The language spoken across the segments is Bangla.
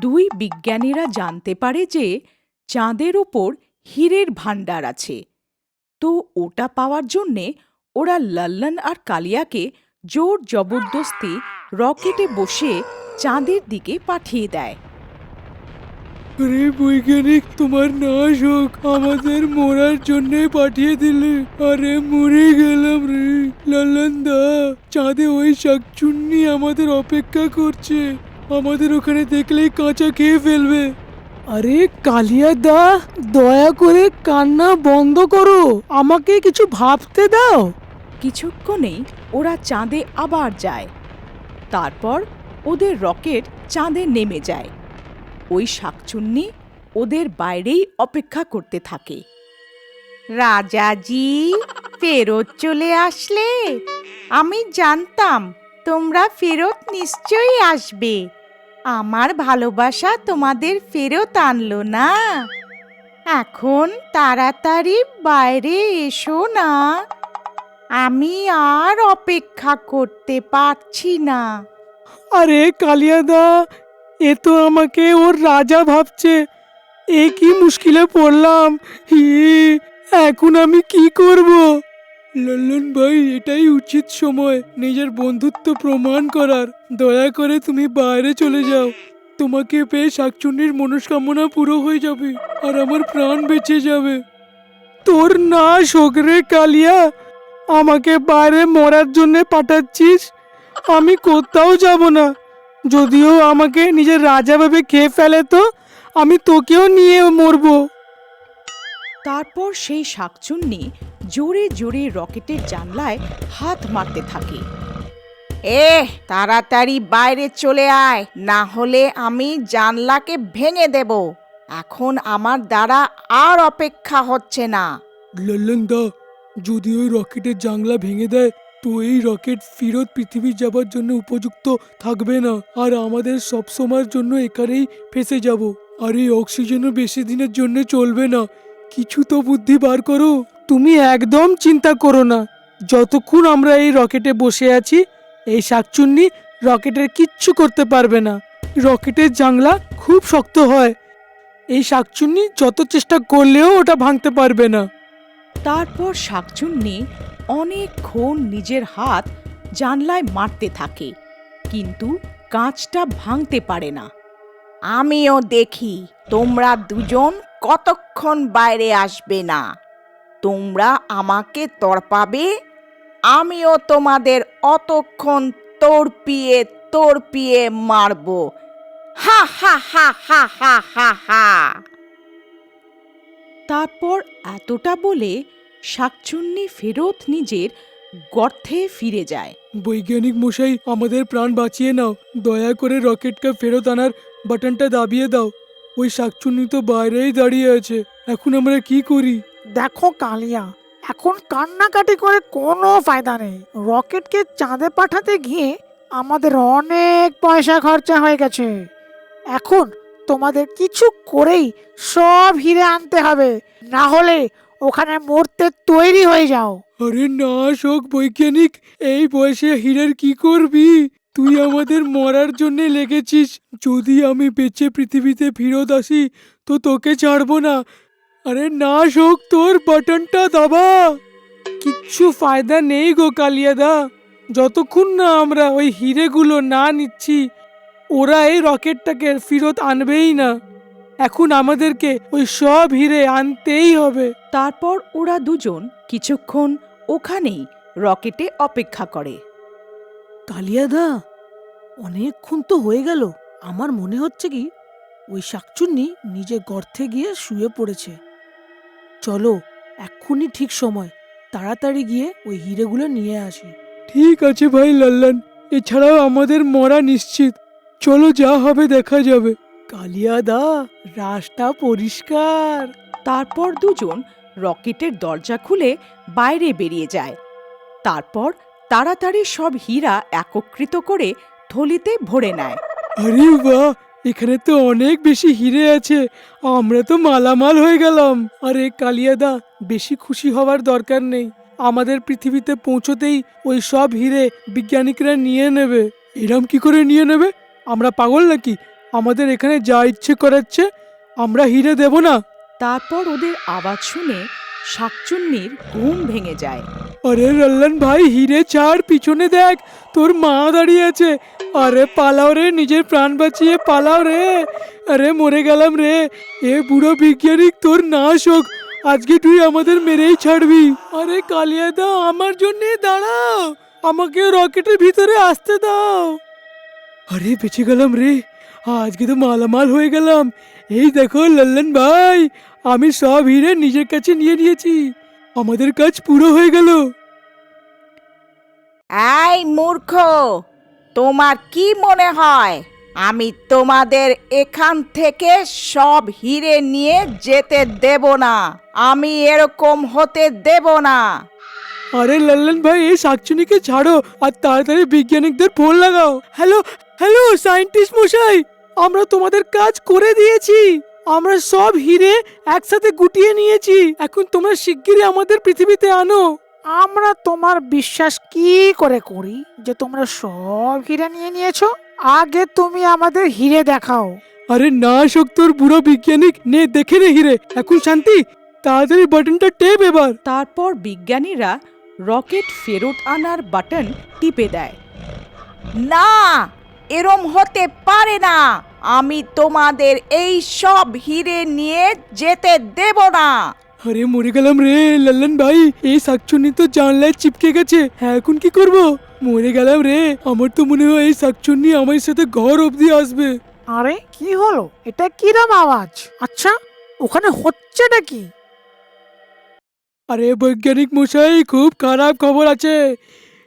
দুই বিজ্ঞানীরা জানতে পারে যে চাঁদের ওপর হীরের ভাণ্ডার আছে। তো ওটা পাওয়ার জন্যে ওরা লল্লন আর কালিয়াকে জোর জবরদস্তি রকেটে বসে চাঁদের দিকে পাঠিয়ে দেয়। আরে বৈজ্ঞানিক, তোমার নাশ হোক। আমাদের মরার জন্য পাঠিয়ে দিলে। আরে মরে গেলাম রে। লাল্লান দা, চাঁদে ওই শাকচুন্নি আমাদের অপেক্ষা করছে। আমাদের ওখানে দেখলেই কাঁচা খেয়ে ফেলবে। আরে কালিয়া দা দয়া করে কান্না বন্ধ করো। আমাকে কিছু ভাবতে দাও। কিছুক্ষণেই ওরা চাঁদে আবার যায়। তারপর ওদের রকেট চাঁদে নেমে যায়। ওই শাকচুন্নি ওদের বাইরেই অপেক্ষা করতে থাকে। রাজাজি ফেরত চলে আসলে? আমি জানতাম তোমরা ফেরত নিশ্চয়ই আসবে। আমার ভালোবাসা তোমাদের ফেরত আনলো না। এখন তাড়াতাড়ি বাইরে এসো না। আমি আর অপেক্ষা করতে পারছি না। আরে কালিয়াদা, এ তো আমাকে ওর রাজা ভাবছে। এ কি মুশকিলে পড়লাম। হি, এখন আমি কি করব? লল্লন ভাই, এটাই উচিত সময়। নিজের বন্ধুত্ব প্রমাণ করার। দয়া করে তুমি বাইরে চলে যাও। তোমাকে পেয়ে শাকচুন্নির মনস্কামনা পুরো হয়ে যাবে আর আমার প্রাণ বেঁচে যাবে। তোর না, শোকরে কালিয়া। আমাকে বাইরে মরার জন্য পাঠাচ্ছিস? আমি কোথাও যাব না। যদিও আমাকে নিজের রাজা ভেবে খেয়ে ফেলে তো, আমি তোকেও নিয়ে মরবো। তারপর সেই শাকচুন্নি জোরে জোরে রকেটের জানলায় হাত মারতে থাকে। এ তাড়াতাড়ি বাইরে চলে আয়, না হলে আমি জানলাকে ভেঙে দেব। এখন আমার দ্বারা আর অপেক্ষা হচ্ছে না। লল্লনদা, যদি ওই রকেটের জানলা ভেঙে দেয়, তো এই রকেট ফিরত পৃথিবী যাবার জন্য উপযুক্ত থাকবে না। আর আমাদের সব সময়ের জন্য এখানেই ফেসে যাব। আর এই অক্সিজেনও বেশি দিনের জন্য চলবে না। কিছু তো বুদ্ধি বার করো। তুমি একদম চিন্তা করো না। যতক্ষণ আমরা এই রকেটে বসে আছি এই শাকচুন্নি রকেটের কিচ্ছু করতে পারবে না। রকেটের জাংলা খুব শক্ত হয়। এই শাকচুন্নি যত চেষ্টা করলেও ওটা ভাঙতে পারবে না। তারপর শাকচুন্নি অনেকক্ষণ নিজের হাত জানলায় মারতে থাকে। কিন্তু কাঁচটা ভাঙতে পারে না। আমিও দেখি তোমরা দুজন কতক্ষণ বাইরে আসবে না? তোমরা আমাকে তড়পাবে? আমিও তোমাদের অতক্ষণ তোড়পিয়ে তোড়পিয়ে মারব। হা হা হা হা হা হা হা। তারপর এতটা বলে শাকচুন্নি ফেরত নিজের গর্থে ফিরে যায়। বৈজ্ঞানিক মশাই, আমাদের প্রাণ বাঁচিয়ে নাও। দয়া করে রকেটকে ফেরত আনার বাটনটা দাবিয়ে দাও। ওই শাকচুন্নি তো বাইরেই দাঁড়িয়ে আছে। এখন আমরা কি করি? দেখো কালিয়া এখন কান্নাকাটি করে কোনো ফায়দা নেই। রকেটকে চাঁদে পাঠাতে গিয়ে আমাদের অনেক পয়সা খরচা হয়ে গেছে। এখন তোমাদের কিছু করেই সব হিরে আনতে হবে। না হলে ওখানে মরতে তৈরি হয়ে যাও। আরে না শোক বৈজ্ঞানিক এই বয়সে হীরের কি করবি? তুই আমাদের মরার জন্য লেগেছিস। যদি আমি বেঁচে পৃথিবীতে ফেরত আসি, তো তোকে ছাড়বো না। আরে না, শোক, তোর বাটনটা দাবা। কিচ্ছু ফায়দা নেই গো, কালিয়াদা। যতক্ষণ না আমরা ওই হিরেগুলো না নিচ্ছি, ওরা এই রকেটটাকে ফেরত আনবেই না। এখন আমাদেরকে ওই সব হিরে আনতেই হবে। তারপর ওরা দুজন কিছুক্ষণ ওখানেই রকেটে অপেক্ষা করে। কালিয়াদা অনেকক্ষণ তো হয়ে গেল। আমার মনে হচ্ছে কি ওই শাকচুন্নি নিজে গর্তে গিয়ে শুয়ে পড়েছে। চলো এক্ষুনি ঠিক সময় তাড়াতাড়ি গিয়ে ওই হিরেগুলো নিয়ে আসি। ঠিক আছে ভাই লাল্লান এছাড়াও আমাদের মরা নিশ্চিত। চলো যা হবে দেখা যাবে। কালিয়াদা রাস্তা পরিষ্কার। তারপর দুজন রকেটের দরজা খুলে বাইরে বেরিয়ে যায়। তারপর তাড়াতাড়ি সব হীরা একত্রিত করে থলিতে ভরে নেয়। আরে বাহ! এখানে তো অনেক বেশি হিরে আছে। আমরা তো মালামাল হয়ে গেলাম। আরে কালিয়াদা বেশি খুশি হওয়ার দরকার নেই। আমাদের পৃথিবীতে পৌঁছতেই ওই সব হিরে বিজ্ঞানিকরা নিয়ে নেবে। এরম কি করে নিয়ে নেবে? আমরা পাগল নাকি? আমাদের এখানে যা ইচ্ছে করাচ্ছে আমরা হিরে দেব না। তারপর ওদের আওয়াজ শুনে শাকচুন্নির ঘুম ভেঙে যায়। আরে রল্লন ভাই, হিরে ছাড়, পিছনে দেখ, তোর মা দাঁড়িয়ে আছে আরে পালাও রে, নিজের প্রাণ বাঁচিয়ে পালাও রে। আরে মরে গেলাম রে। এ বুড়ো বিজ্ঞানিক তোর নাশ হোক। আজকে তুই আমাদের মেরেই ছাড়বি। আরে কালিয়া কালিয়াদা, আমার জন্যে দাঁড়াও। আমাকে রকেটের ভিতরে আসতে দাও। আরে বেঁচে গেলাম রে। আজকে তো মালামাল হয়ে গেলাম। এই দেখো লল্লন ভাই, আমি সব হিরে নিজের কাছে নিয়ে নিয়েছি। আমাদের কাজ পুরো হয়ে গেল। এই মূর্খ তোমার কি মনে হয়? আমি তোমাদের এখান থেকে সব হিরে নিয়ে যেতে দেব না। আমি এরকম হতে দেব না। আরে লল্লন ভাই এই শাকচুনিকে ছাড়ো আর তাড়াতাড়ি বিজ্ঞানিকদের ফোন লাগাও। হ্যালো হ্যালো সায়েন্টিস্ট মশাই আমরা তোমাদের কাজ করে দিয়েছি। আমরা সব হিরে একসাথে গুটিয়ে নিয়েছি। এখন তোমরা শিগগিরই আমাদের পৃথিবীতে আনো। আমরা তোমার বিশ্বাস কি করে করি যে তোমরা সব হিরে নিয়ে নিয়েছো? আগে তুমি আমাদের হিরে দেখাও। আরে না শক্তর বুড়ো বিজ্ঞানিক। নে দেখে রে হিরে। এখন শান্তি। তাড়াতাড়ি বাটনটা টেপ এবার। তারপর বিজ্ঞানীরা রকেট ফেরত আনার বাটন টিপে দেয়। না এরম হতে পারে না। আমি তোমাদের এই সব হিরে নিয়ে যেতে দেব না। আরে মরে গেলাম রে লল্লন ভাই। এই শাকচুন্নি তো জানলায় চিপকে গেছে। হ্যাঁ এখন কি করব? মরে গেলাম রে। আমার তো মনে হয় এই শাকচুন্নি আমার সাথে ঘর অবধি আসবে। আরে কি হলো? এটা কিরম আওয়াজ? আচ্ছা ওখানে হচ্ছেটা কি? আরে বৈজ্ঞানিক মশাই খুব খারাপ খবর আছে।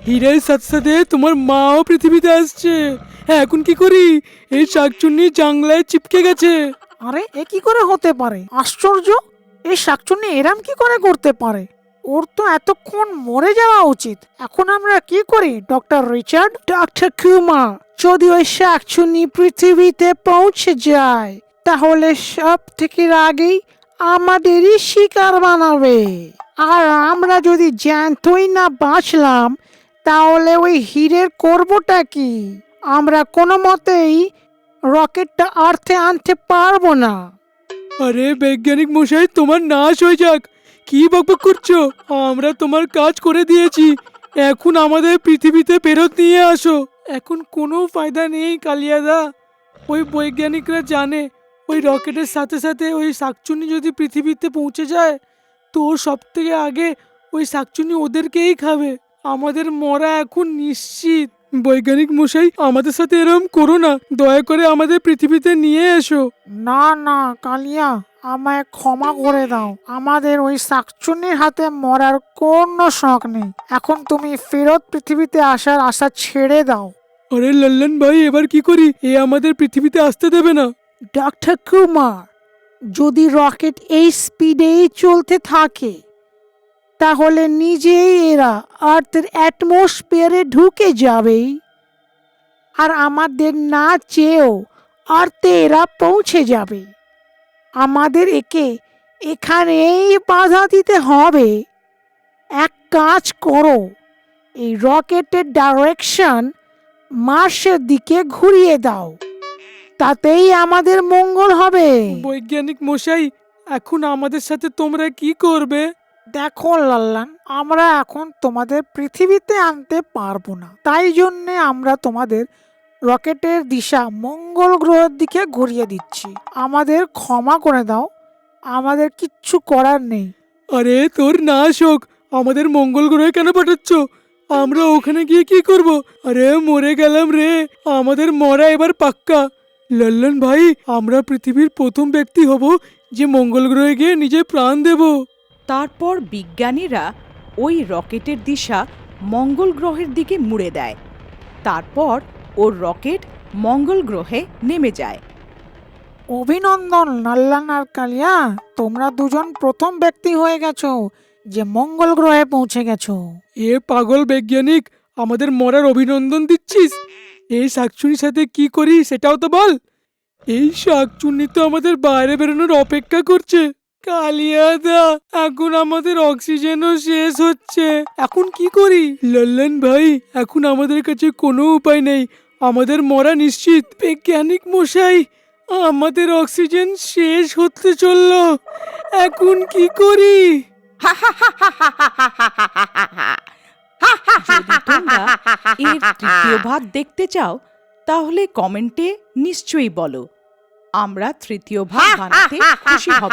হীরের সাথে সাথে তোমার মাও পৃথিবীতে আসছে। হ্যাঁ এখন কি করি? এই শাকচুন্নি জাংলায় চিপকে গেছে। আরে এ কি করে হতে পারে? আশ্চর্য! এই শাকচুন্নি এরাম কি করে করতে পারে? ওর তো এতক্ষণ মরে যাওয়া উচিত। এখন আমরা কি করি ডক্টর রিচার্ড? ডক্টর কুমা যদি ওই শাকচুন্নি পৃথিবীতে পৌঁছে যায় তাহলে সব থেকে আগেই আমাদেরই শিকার বানাবে। আর আমরা যদি জ্যান্তই না বাঁচলাম তাহলে ওই হীরের করবোটা কি? আমরা কোনো মতেই রকেটটা আর্থে আনতে পারব না। আরে বৈজ্ঞানিক মশাই, তোমার নাশ হয়ে যাক। কি বকবক করছ? আমরা তোমার কাজ করে দিয়েছি। এখন আমাদের পৃথিবীতে ফেরত নিয়ে আসো। এখন কোনো ফায়দা নেই, কালিয়াদা। ওই বৈজ্ঞানিকরা জানে, ওই রকেটের সাথে সাথে ওই শাকচুনি যদি পৃথিবীতে পৌঁছে যায়, তো সব থেকে আগে ওই শাকচুনি ওদেরকেই খাবে। আমাদের মরা এখন নিশ্চিত। বৈজ্ঞানিক মশাই আমাদের সাথে এরম করো না। দয়া করে আমাদের পৃথিবীতে নিয়ে এসো। না না কালিয়া আমায় ক্ষমা করে দাও। আমাদের ওই শাকচুন্নির হাতে মরার কোনো শখ নেই। এখন তুমি ফেরত পৃথিবীতে আসার আশা ছেড়ে দাও। আরে লল্লন ভাই এবার কি করি? এ আমাদের পৃথিবীতে আসতে দেবে না। ডক্টর কুমার যদি রকেট এই স্পিডেই চলতে থাকে তাহলে নিজেই এরা আর্থের অ্যাটমসফিয়ারে ঢুকে যাবেই আর আমাদের না চেয়েও আর্থে এরা পৌঁছে যাবে। আমাদের একে এখানেই বাধা দিতে হবে। এক কাজ করো, এই রকেটের ডাইরেকশন মার্সের দিকে ঘুরিয়ে দাও। তাতেই আমাদের মঙ্গল হবে। বৈজ্ঞানিক মশাই, এখন আমাদের সাথে তোমরা কি করবে? দেখো লাল্লান, আমরা এখন তোমাদের পৃথিবীতে আনতে পারব না। তাই জন্যে আমরা তোমাদের রকেটের দিশা মঙ্গল গ্রহের দিকে ঘুরিয়ে দিচ্ছি। আমাদের ক্ষমা করে দাও, আমাদের কিচ্ছু করার নেই। আরে, তোর নাশ হোক, আমাদের মঙ্গল গ্রহে কেন পাঠাচ্ছ? আমরা ওখানে গিয়ে কি করব? আরে, মরে গেলাম রে, আমাদের মরা এবার পাক্কা। লল্লন ভাই, আমরা পৃথিবীর প্রথম ব্যক্তি হব যে মঙ্গল গ্রহে গিয়ে নিজের প্রাণ দেব। তারপর বিজ্ঞানীরা ওই রকেটের দিশা মঙ্গল গ্রহের দিকে মুড়ে দেয়। তারপর ওর রকেট মঙ্গল গ্রহে নেমে যায়। অভিনন্দন লাল্লান আর কালিয়া তোমরা দুজন প্রথম ব্যক্তি হয়ে গেছো যে মঙ্গল গ্রহে পৌঁছে গেছো। এ পাগল বৈজ্ঞানিক আমাদের মরার অভিনন্দন দিচ্ছিস? এই শাকচুনির সাথে কি করি সেটাও তো বল। এই শাকচুন্নি তো আমাদের বাইরে বেরোনোর অপেক্ষা করছে। কালিয়াদা, এখন আমাদের অক্সিজেনও শেষ হচ্ছে। এখন কি করি? লল্লন ভাই, এখন আমাদের কাছে কোনো উপায় নেই। আমাদের মরা নিশ্চিত। বৈজ্ঞানিক মশাই, আমাদের অক্সিজেন শেষ হতে চলল। এখন কি করি? যদি তোমরা এর তৃতীয় ভাগ দেখতে চাও, তাহলে কমেন্টে নিশ্চয়ই বলো। আমরা তৃতীয় ভাগ বানাতে খুশি হব।